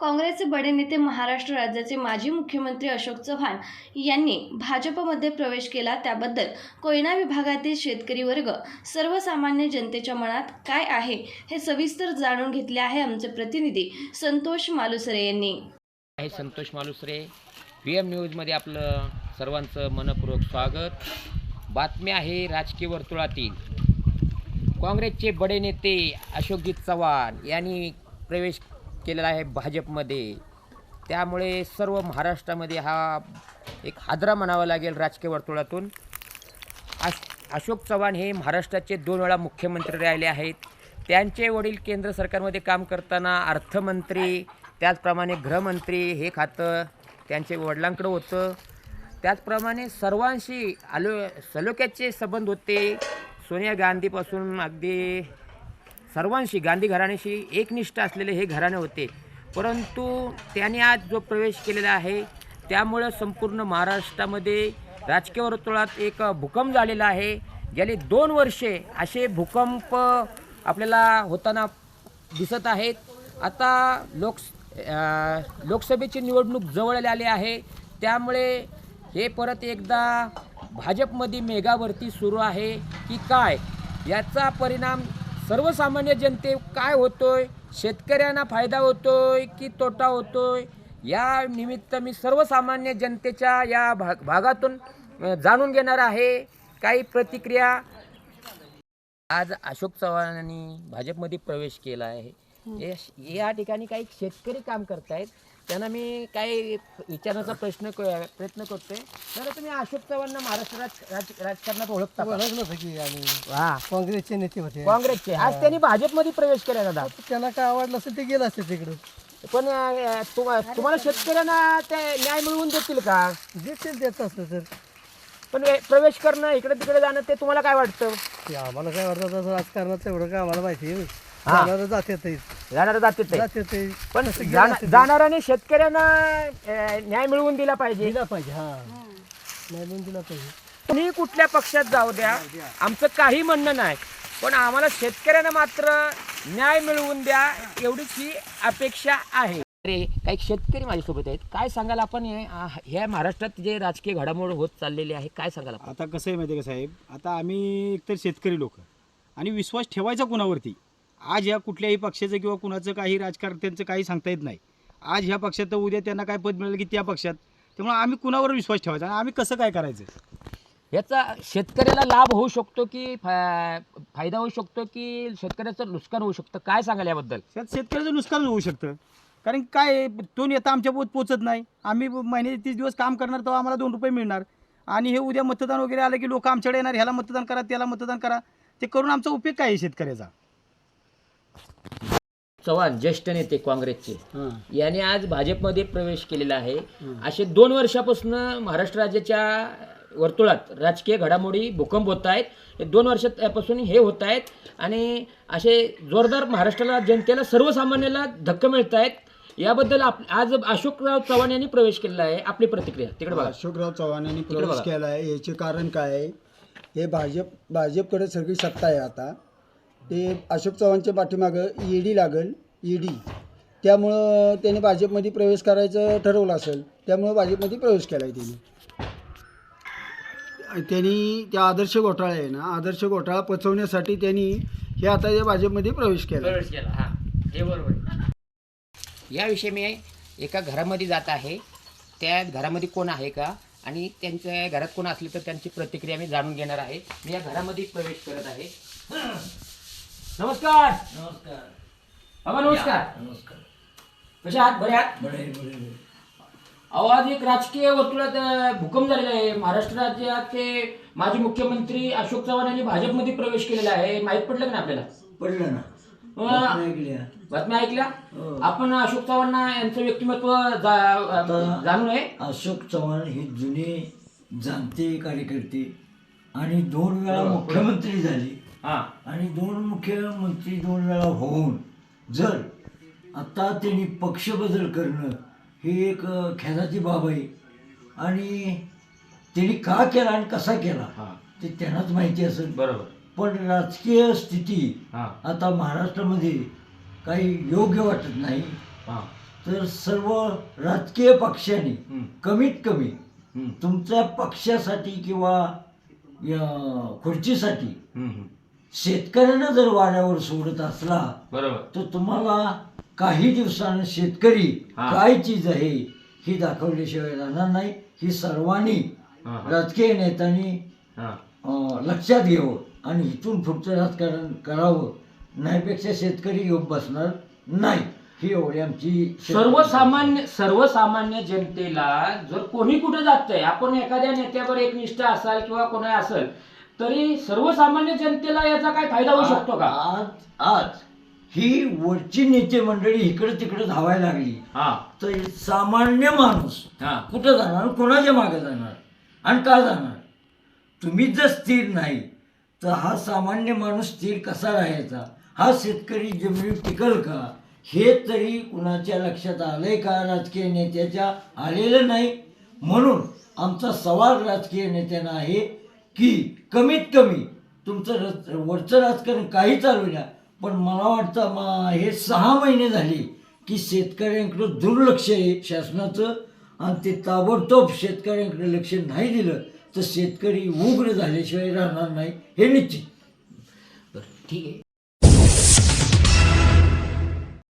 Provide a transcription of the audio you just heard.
काँग्रेसचे बडे नेते महाराष्ट्र राज्याचे माजी मुख्यमंत्री अशोक चव्हाण यांनी भाजपमध्ये प्रवेश केला त्याबद्दल कोयना विभागातील शेतकरी वर्ग सर्वसामान्य जनतेच्या मनात काय आहे हे सविस्तर जाणून घेतले आहे आमचे प्रतिनिधी संतोष मालुसरे यांनी. आहे संतोष मालुसरे पी एम न्यूजमध्ये आपलं सर्वांचं मनपूर्वक स्वागत. बातमी आहे राजकीय वर्तुळातील. काँग्रेसचे बडे नेते अशोकजीत चव्हाण यांनी प्रवेश केलेला आहे भाजपमध्ये. त्यामुळे सर्व महाराष्ट्रामध्ये हा एक हादरा म्हणावा लागेल राजकीय वर्तुळातून. अश अशोक चव्हाण हे महाराष्ट्राचे दोन वेळा मुख्यमंत्री राहिले आहेत. त्यांचे वडील केंद्र सरकारमध्ये काम करताना अर्थमंत्री त्याचप्रमाणे गृहमंत्री हे खातं त्यांचे वडिलांकडं होतं. त्याचप्रमाणे सर्वांशी आलो सलोख्याचे संबंध होते. सोनिया गांधीपासून अगदी सर्वांशी गांधी घराण्याशी एकनिष्ठ असलेले हे घराणे होते. परंतु त्याने आज जो प्रवेश केलेला आहे त्यामुळं संपूर्ण महाराष्ट्रामध्ये राजकीय वर्तुळात एक भूकंप झालेला आहे गेले दोन वर्षे असे भूकंप आपल्याला होताना दिसत आहेत. आता लोक लोकसभेची निवडणूक जवळ आली आहे त्यामुळे हे परत एकदा भाजपमध्ये मेगावरती सुरू आहे की काय? याचा परिणाम सर्वसामान्य जनते काय होतोय? शेतकऱ्यांना फायदा होतोय की तोटा होतोय? या निमित्त मी सर्वसामान्य जनतेच्या या भाग भागातून जाणून घेणार आहे. काही प्रतिक्रिया. आज अशोक चव्हाणांनी भाजपमध्ये प्रवेश केला आहे. या ठिकाणी काही शेतकरी काम करतायत. त्यांना मी काही विचारण्याचा प्रश्न प्रयत्न करतोय. तर तुम्ही अशोक चव्हाणना महाराष्ट्र राज- राज- राजकारणात ओळखता? ओळखलं की आणि वा काँग्रेसचे नेते होते. काँग्रेसचे. आज त्यांनी भाजपमध्ये प्रवेश केला दादा. त्यांना काय आवडलं असेल ते गेलं असेल तिकडे. पण तुम्हाला शेतकऱ्यांना ते न्याय मिळवून देतील का? देतील देत असलं तर. पण हे प्रवेश करणं इकडे तिकडे जाणं ते तुम्हाला काय वाटतं? ते आम्हाला काय वाटतं तसं राजकारणात एवढं काय आम्हाला माहिती आहे. हा. जाणारं जाते जाणार जाते ते जाते ते पण तसं गेलं जाण- असेल. ते. जाणाऱ्याने शेतकऱ्यांना अं, न्याय मिळवून दिला पाहिजे. दिला पाहिजे हा. नाही म्हणून दिला पाहिजे. तुम्ही कुठल्या पक्षात जाऊ द्या आमचं काही म्हणणं नाही. पण आम्हाला शेतकऱ्यांना मात्र न्याय मिळवून द्या एवढीच ही अपेक्षा आहे. अरे काही शेतकरी माझ्यासोबत आहेत. काय सांगाल आपण हे- आ, ह्या महाराष्ट्रात जे राजकीय घडामोड होत चाललेली आहे काय सांगाल आपण? आता कसं आहे माहिती आहे का साहेब? आता आम्ही एकतर शेतकरी लोक. आणि विश्वास ठेवायचा कुणावरती? आज ह्या कुठल्याही पक्षाचं किंवा कुणाचं काही राजकारत्यांचं काही सांगता येत नाही. आज ह्या पक्षात तर उद्या त्यांना काय पद मिळालं की त्या पक्षात. त्यामुळे आम्ही कुणावर विश्वास ठेवायचा आणि आम्ही कसं काय करायचं? याचा शेतकऱ्याला लाभ होऊ शकतो की फा- फायदा होऊ शकतो की शेतकऱ्याचं नुकसान होऊ शकतं? काय सांगाल याबद्दल? त्यात शेतकऱ्याचं नुकसान होऊ शकतं. कारण काय आहे, तो नेता आमच्या पोत पोचत नाही. आम्ही महिने तीस दिवस काम करणार तेव्हा आम्हाला दोन रुपये मिळणार. आणि हे उद्या मतदान वगैरे आलं की लोक आमच्याकडे येणार ह्याला मतदान करा त्याला मतदान करा. ते करून आमचा उपयोग काय आहे शेतकऱ्याचा? चव्हाण ज्येष्ठ नेते काँग्रेसचे. याने आज भाजपमध्ये प्रवेश केलेला आहे. असे दोन वर्षापासून महाराष्ट्र राज्याच्या वर्तुळात राजकीय घडामोडी भूकंप होत आहेत. हे दोन वर्षापासून हे होत आहेत. आणि असे जोरदार महाराष्ट्राला जनतेला सर्वसामान्याला धक्का मिळत आहेत. याबद्दल आप आज अशोकराव चव्हाण यांनी प्रवेश केलेला आहे. आपली प्रतिक्रिया. तिकडे बघा. अशोकराव चव्हाण यांनी. प्रवेश केला आहे. याचे कारण काय आहे? हे भाजप भाजपकडे सगळी सत्ता आहे आता. ते अशोक चव्हाणच्या पाठीमागं ईडी लागल ईडी त्यामुळं त्याने भाजपमध्ये प्रवेश करायचं ठरवलं असेल त्यामुळं भाजपमध्ये प्रवेश केला आहे त्यांनी. त्यांनी त्या आदर्श घोटाळा आहे ना आदर्श घोटाळा पचवण्यासाठी त्यांनी हे आता या भाजपमध्ये प्रवेश केला. प्रवेश केला हा. हे बरोबर. याविषयी मी एका घरामध्ये जात आहे. त्या घरामध्ये कोण आहे का? आणि त्यांच्या घरात कोण असले तर त्यांची प्रतिक्रिया मी जाणून घेणार आहे. मी या घरामध्ये प्रवेश करत आहे. नमस्कार. नमस्कार. बाबा नमस्कार. नमस्कार. कसे आहात? बरे आहात? अहो आज एक राजकीय वर्तुळात अं, भूकंप झालेला आहे. महाराष्ट्र राज्याचे माजी मुख्यमंत्री अशोक चव्हाण यांनी भाजपमध्ये प्रवेश केलेला आहे. माहीत पडलं का ना आपल्याला? पडलं ना. अं, बातम्या ऐकल्या. आपण अशोक चव्हाण यांचं व्यक्तिमत्व जा- जाणून आहे. अशोक चव्हाण हे जुने जाणते कार्यकर्ते आणि दोन वेळा मुख्यमंत्री झाले. हा आणि दोन मुख्यमंत्री दोन वेळा होऊन जर आता त्यांनी पक्ष बदल करणं ही एक खेदाची बाब आहे. आणि त्यांनी का केला आणि कसा केला ते त्यांनाच माहिती असेल. बरोबर. पण राजकीय स्थिती हा. आता महाराष्ट्रामध्ये काही योग्य वाटत नाही. तर सर्व राजकीय पक्षांनी कमीत कमी तुमच्या पक्षासाठी किंवा या खुर्चीसाठी शेतकऱ्यांना जर वाऱ्यावर सोडत असला बरोबर तर तुम्हाला काही दिवसानं शेतकरी हा. काय चीज आहे ही दाखवल्याशिवाय राहणार नाही ही सर्वांनी हा, हा. राजकीय नेत्यांनी हा. अं, लक्षात घ्यावं आणि इथून पुढचं राजकारण करावं नाहीपेक्षा शेतकरी घेऊन बसणार नाही ही एवढी आमची सर्वसामान्य सर्वसामान्य जनतेला जर कोणी कुठे जातंय आपण एखाद्या नेत्यावर एक निष्ठा असाल किंवा कोणी असेल तरी सर्वसामान्य जनतेला याचा काय फायदा होऊ शकतो का? आज आज ही वरची नेते मंडळी इकडे तिकडे धावायला लागली. हा. तर सामान्य माणूस हा. कुठं जाणार? कोणाच्या मागे जाणार? आणि का जाणार? तुम्हीच जर स्थिर नाही तर हा सामान्य माणूस स्थिर कसा राहायचा? हा शेतकरी जमिनीवर टिकल का? हे तरी कुणाच्या लक्षात आलंय का? राजकीय नेत्याच्या आलेलं नाही. म्हणून आमचा सवाल राजकीय नेत्यांना आहे की कमीत कमी तुमचं रच वरचं राजकारण काही चालू द्या पण मला वाटतं मा हे सहा महिने झाले की शेतकऱ्यांकडं दुर्लक्ष आहे शासनाचं आणि ते ताबडतोब शेतकऱ्यांकडे लक्ष नाही दिलं तर शेतकरी उग्र झाल्याशिवाय राहणार नाही हे निश्चित. बरं ठीक आहे.